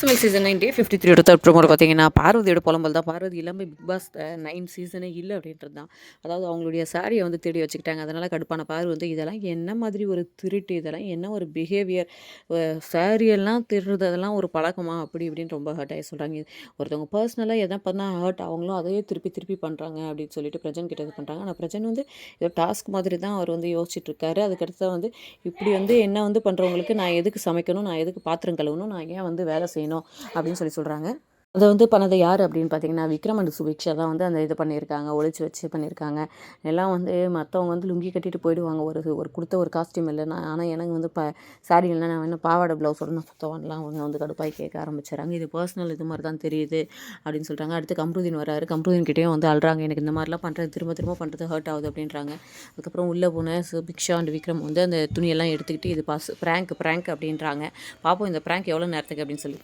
சமையல் season nine day fifty three எடுத்த ப்ரோமோட பார்த்தீங்கன்னா பார்வதியோட புலம்பல் தான். பார்வதி இல்லாமல் பிக் பாஸ் நைன் சீசனே இல்லை அப்படின்றது தான். அதாவது அவங்களுடைய சாரியை வந்து தேடி வச்சுக்கிட்டாங்க. அதனால் கடுப்பான பார்வை வந்து இதெல்லாம் என்ன மாதிரி ஒரு திருட்டு இதெல்லாம் என்ன ஒரு பிஹேவியர் சாரியெல்லாம் திருடுறது அதெல்லாம் ஒரு பழக்கமா? அப்படி இப்படின்னு ரொம்ப ஹர்ட் ஆகி சொல்கிறாங்க ஒருத்தவங்க பர்சனலாக எதை பண்ணால் ஹர்ட் அவங்களும் அதையே திருப்பி திருப்பி பண்ணுறாங்க அப்படின்னு சொல்லிட்டு பிரஜன் கிட்ட இது பண்ணுறாங்க ஆனால் பிரஜன் வந்து ஏதோ டாஸ்க் மாதிரி தான் அவர் வந்து யோசிச்சுட்டு இருக்காரு. அதுக்கடுத்து வந்து இப்படி வந்து என்ன வந்து பண்ணுறவங்களுக்கு நான் எதுக்கு சமைக்கணும்? நான் எதுக்கு பாத்திரம் கழுவணும்? நான் ஏன் வந்து வேலை செய்யணும்? அப்படின்னு சொல்லி சொல்கிறாங்க அதை வந்து பண்ணது யார் அப்படின்னு பார்த்தீங்கன்னா விக்ரம் அண்ட் சுபிக்ஷா தான் வந்து அந்த இது பண்ணியிருக்காங்க ஒழிச்சு வச்சு பண்ணியிருக்காங்க. எல்லாம் வந்து மற்றவங்க வந்து லுங்கி கட்டிட்டு போயிடுவாங்க. ஒரு ஒரு கொடுத்த ஒரு காஸ்டியூம் இல்லைன்னா ஆனால் எனக்கு வந்து ப சாரி இல்லை நான் என்ன பாவாடை ப்ளவுஸோட நான் சுத்தவான்லாம் அவங்க வந்து கடுப்பாய் கேட்க ஆரம்பிச்சிடறாங்க இது பர்சனல் இது மாதிரி தான் தெரியுது அப்படின்னு சொல்கிறாங்க அடுத்து கம்ருதீன் வராரு. கம்ருதீன் கிட்டேயும் வந்து அழுறாங்க. எனக்கு இந்த மாதிரிலாம் பண்ணுறது திரும்ப திரும்ப பண்ணுறது ஹர்ட் ஆகுது அப்படின்றாங்க. அதுக்கப்புறம் உள்ளே போன சுபிக்ஷா அண்ட் விக்ரம் வந்து அந்த துணியெல்லாம் எடுத்துக்கிட்டு இது பாஸ் ப்ராங்க் ப்ராங்க் அப்படின்றாங்க. பார்ப்போம் இந்த ப்ராங்க் எவ்வளோ நேரத்துக்கு அப்படின்னு சொல்லி.